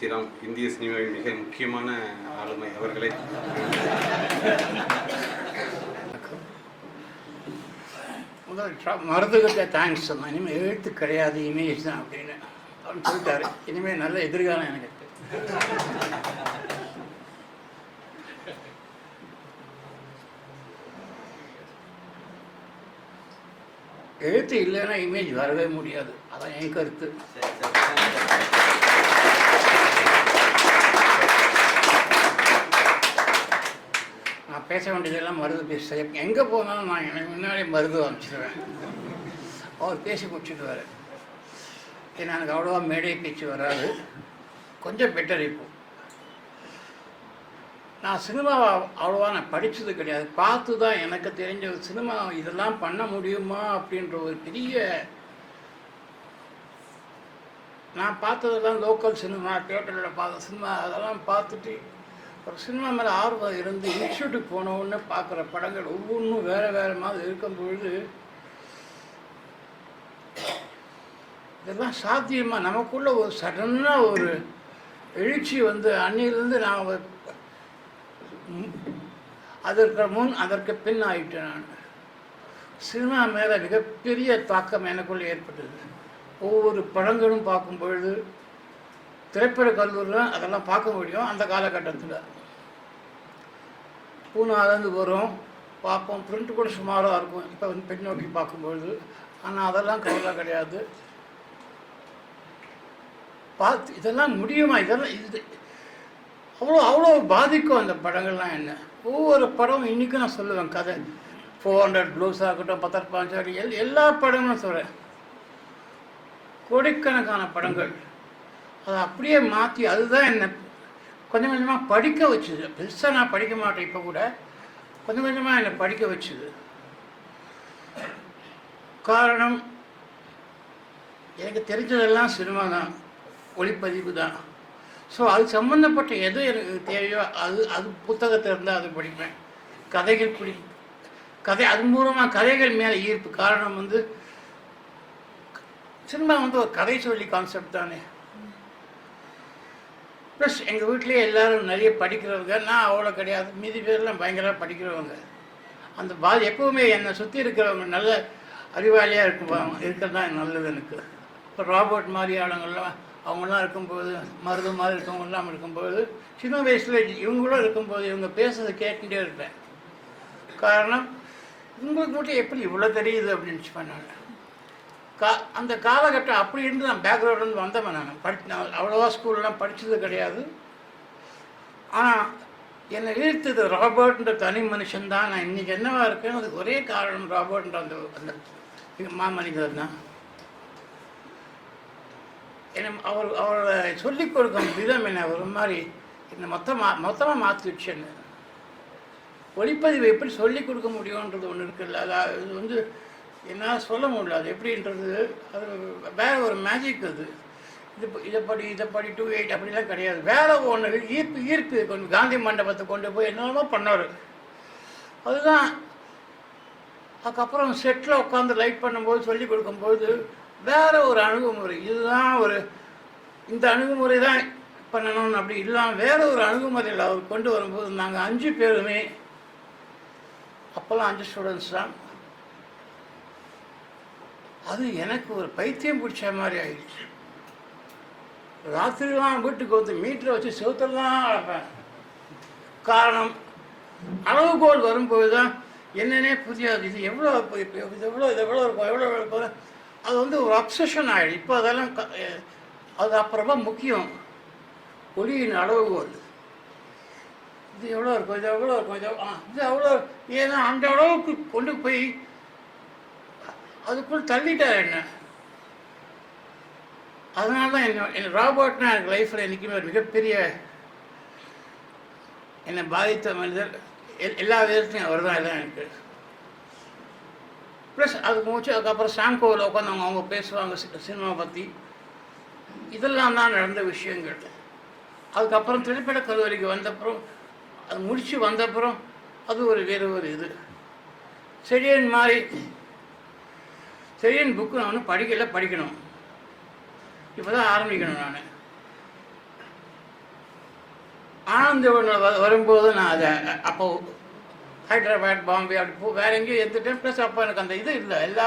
ஸ்ரீராம் இந்திய சினிமாவின் மிக முக்கியமான ஆளுமை அவர்களை. முதல் மருதுகிட்ட தேங்க்ஸ் சொன்னேன் இனிமேல் எழுத்து கிடையாது இமேஜ் தான் அப்படின்னு அவர் சொல்லிட்டாரு. இனிமேல் நல்ல எதிர்காலம் எனக்கு. எழுத்து இல்லைன்னா இமேஜ் வரவே முடியாது. அதான் என் கருத்து. பேச வேண்டியதெல்லாம் மருது பேச. எங்கே போனாலும் நான் எனக்கு முன்னாடி மருது அமைச்சிடுவேன் அவர் பேசி முடிச்சுடுவார். ஏன்னா எனக்கு அவ்வளோவா மேடை பேச்சு வராது. கொஞ்சம் பெட்டர் இப்போ. நான் சினிமாவை அவ்வளோவா நான் படித்தது கிடையாது. பார்த்து தான் எனக்கு தெரிஞ்ச சினிமா இதெல்லாம் பண்ண முடியுமா அப்படின்ற ஒரு பெரிய நான் பார்த்ததெல்லாம் லோக்கல் சினிமா தியேட்டரில் பார்த்த சினிமா அதெல்லாம் பார்த்துட்டு ஒரு சினிமா மேலே ஆர்வம் இருந்து இன்ஸ்டியூட்டுக்கு போனவுடனே பார்க்குற படங்கள் ஒவ்வொன்றும் வேறு வேறு மாதிரி இருக்கும் பொழுது இதெல்லாம் சாத்தியமாக நமக்குள்ள ஒரு சடனாக ஒரு எழுச்சி வந்து அன்னையிலேருந்து நான் அதற்கு முன் அதற்கு பின் ஆயிட்டேன் நான். சினிமா மேலே மிகப்பெரிய தாக்கம் எனக்குள்ளே ஏற்பட்டது. ஒவ்வொரு படங்களும் பார்க்கும் பொழுது திரைப்பட கல்லூரியில் அதெல்லாம் பார்க்க முடியும். அந்த காலகட்டத்தில். பூனாலேருந்து வரும். பார்ப்போம். பிரிண்ட் கூட சுமாராக இருக்கும். இப்போ வந்து பின்னோக்கி பார்க்கும்பொழுது. ஆனால் அதெல்லாம் கவலை கிடையாது. பார்த்து இதெல்லாம் முடியுமா? இதெல்லாம் இது அவ்வளோ அவ்வளோ பாதிக்கும் அந்த படங்கள்லாம் என்ன? ஒவ்வொரு படம் இன்றைக்கும் நான் சொல்லுவேன். கதை. ஃபோர் ஹண்ட்ரட் ப்ளூஸ் ஆகட்டும் பத்தர் பாஞ்சாலி எல் எல்லா படங்களும் சொல்கிறேன் கோடிக்கணக்கான படங்கள். அதை அப்படியே மாற்றி அதுதான் என்னை கொஞ்சம் கொஞ்சமாக படிக்க வச்சுது. பெருசாக நான் படிக்க மாட்டேன் இப்போ கூட. கொஞ்சம் கொஞ்சமாக என்னை படிக்க வச்சுது. காரணம் எனக்கு தெரிஞ்சதெல்லாம் சினிமா தான். ஒளிப்பதிவு தான். ஸோ அது சம்மந்தப்பட்ட எது எனக்கு தேவையோ அது அது புத்தகத்தில் இருந்தால் அது படிப்பேன். கதைகள் பிடி கதை அது மூலமாக கதைகள் மேலே ஈர்ப்பு. காரணம் வந்து சினிமா வந்து ஒரு கதை சொல்லி கான்செப்ட் தானே. ப்ளஸ் எங்கள் வீட்லேயே எல்லாரும் நிறைய படிக்கிறவங்க நான் அவ்வளோ கிடையாது. மீதி பேர்லாம் பயங்கரமாக படிக்கிறவங்க. அந்த பாதி எப்பவுமே என்னை சுற்றி இருக்கிறவங்க நல்ல அறிவாளியாக இருக்கும்? இருக்கிறது தான் நல்லது எனக்கு. இப்போ ராபோட் மாதிரி ஆளுங்கள்லாம் அவங்களாம் இருக்கும்போது மருது மாதிரி இருக்கவங்கலாம் இருக்கும்போது சின்ன வயசில் இவங்களும் இருக்கும்போது இவங்க பேசுறதை கேட்டுகிட்டே இருப்பேன். காரணம் உங்களுக்கு மட்டும் எப்படி இவ்வளோ தெரியுது அப்படின்னு சொன்னாங்க கா அந்த காலகட்டம் அப்படி இருந்து நான் பேக்ரவுண்ட்லேருந்து வந்தவன் நான். படி நான் அவ்வளோவா ஸ்கூல்லாம் படித்தது கிடையாது. ஆனால் என்னை ஈர்த்தது ராபர்ட்ன்ற தனி மனுஷன் தான். நான் இன்றைக்கி என்னவா இருக்கேன் அதுக்கு ஒரே காரணம் ராபர்ட்ன்ற அந்த அந்த மாமனிதர் தான். என்னை அவர் அவரோட சொல்லிக் கொடுக்கும் விதம் என்ன? ஒரு மாதிரி என்னை மொத்தமாக மொத்தமாக மாற்றிடுச்சு என்ன. ஒளிப்பதிவு எப்படி சொல்லிக் கொடுக்க முடியுன்றது ஒன்று இருக்குல்ல. அதாவது இது வந்து என்னால் சொல்ல முடியல. அது எப்படின்றது? அது வேற ஒரு மேஜிக் அது. இது இதை படி இதை படி டூ எயிட் அப்படிலாம் கிடையாது. வேற ஒன்று ஈர்ப்பு ஈர்ப்பு. கொஞ்சம் காந்தி மண்டபத்தை கொண்டு போய் என்னென்னமோ பண்ணார். அதுதான். அதுக்கப்புறம் செட்டில் உட்காந்து லைட் பண்ணும்போது சொல்லி கொடுக்கும்போது வேற ஒரு அணுகுமுறை. இதுதான் ஒரு இந்த அணுகுமுறை தான் பண்ணணும்னு அப்படி இல்லாமல் வேற ஒரு அணுகுமுறையில் அவர் கொண்டு வரும்போது நாங்கள் அஞ்சு பேருமே அப்போல்லாம் அஞ்சு ஸ்டூடெண்ட்ஸ் தான். அது எனக்கு ஒரு பைத்தியம் பிடிச்ச மாதிரி ஆயிடுச்சு. ராத்திரிலாம் வீட்டுக்கு வந்து மீட்டரை வச்சு செவுத்துல தான் அழைப்பேன் காரணம் அளவுகோல் வரும்போது தான் என்னன்னே புரியாது. இது எவ்வளோ இப்போ இது எவ்வளோ இது எவ்வளோ இருக்கும் எவ்வளோ இருக்கும்? அது வந்து ஒரு அப்சஷன் ஆகிடும் இப்போ அதெல்லாம் க- அது அப்புறமா முக்கியம். ஒளியின் அளவுகோல். இது எவ்வளோ இருக்கும் இது எவ்வளோ இருக்கும் இது ஆ, இது அவ்வளோ ஏன்னா அந்த அளவுக்கு கொண்டு போய் அதுக்குள் தள்ளிட்டார் என்ன? அதனால தான் என்ன என் ராபர்ட்னா எனக்கு லைஃப்பில் என்றைக்குமே ஒரு மிகப்பெரிய என்னை பாதித்த மனிதர் எல் எல்லா விதத்துலையும் அவர் தான் எல்லாம் எனக்கு. ப்ளஸ் அதுக்கு முடிச்சு அதுக்கப்புறம் சாங்கோவில் உட்காந்து அவங்க அவங்க பேசுவாங்க சி- சினிமா பற்றி இதெல்லாம் தான் நடந்த விஷயங்கள். அதுக்கப்புறம் திரைப்பட கல்லூரிக்கு வந்தப்புறம் அது முடித்து வந்தப்புறம் அது ஒரு வேறு ஒரு இது. செடியன் மாதிரி செடியன் புக்கு நான் ஒன்றும் படிக்கல படிக்கணும். இப்போ தான் ஆரம்பிக்கணும் நான். ஆனந்த வரும்போது நான் அதை அப்போ ஹைதராபாத் பாம்பே அப்படி போ வேற எங்கேயும் எடுத்துட்டேன். ப்ளஸ் அப்போ எனக்கு அந்த இது இல்லை. எல்லா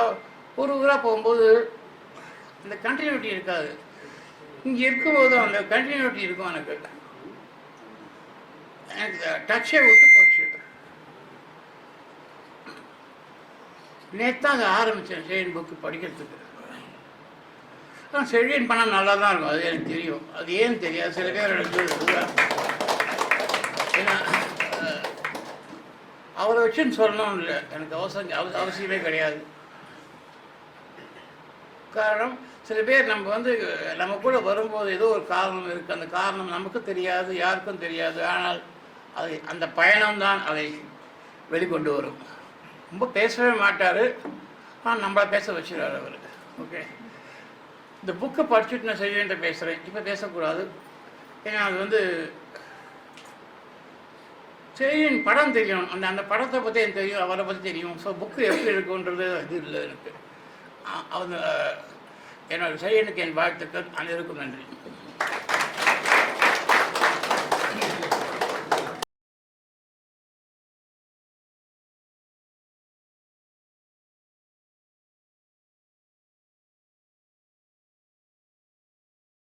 ஒரு ஊராக போகும்போது அந்த கண்டினியூட்டி இருக்காது. இங்கே இருக்கும்போது அந்த கண்டினியூட்டி இருக்கும் எனக்கு. எனக்கு டச்சே விட்டு போச்சு நேற்று தான் அதை ஆரம்பித்தேன் செழியன் புக்கு படிக்கிறதுக்கு. ஆனால் செழியன் பண்ணால் நல்லா தான் இருக்கும். அது எனக்கு தெரியும். அது ஏன்னு தெரியாது. சில பேர் எனக்கு ஏன்னா அவரை வச்சுன்னு சொல்லணும்னு இல்லை. எனக்கு அவசரம் அவசியமே கிடையாது. காரணம் சில பேர் நம்ம வந்து நம்ம கூட வரும்போது ஏதோ ஒரு காரணம் இருக்குது அந்த காரணம் நமக்கு தெரியாது யாருக்கும் தெரியாது. ஆனால் அது அந்த பயணம்தான் அதை வெளிக்கொண்டு வரும். ரொம்ப பேசவே மாட்டார். ஆனால் நம்மளை பேச வச்சிருவார் அவர். ஓகே இந்த புக்கை படிச்சுட்டு நான் செய்வேன்ட்டு பேசுகிறேன் இப்போ பேசக்கூடாது. ஏன்னா அது வந்து செய்யின் படம் தெரியும். அந்த அந்த படத்தை பற்றி எனக்கு தெரியும் அவரை பற்றி தெரியும். ஸோ புக்கு எப்படி இருக்குன்றது இது இல்லை எனக்கு. அவங்க என்னோட செய்யனுக்கு என் வாழ்த்துக்கள். அனைவருக்கும் நன்றி.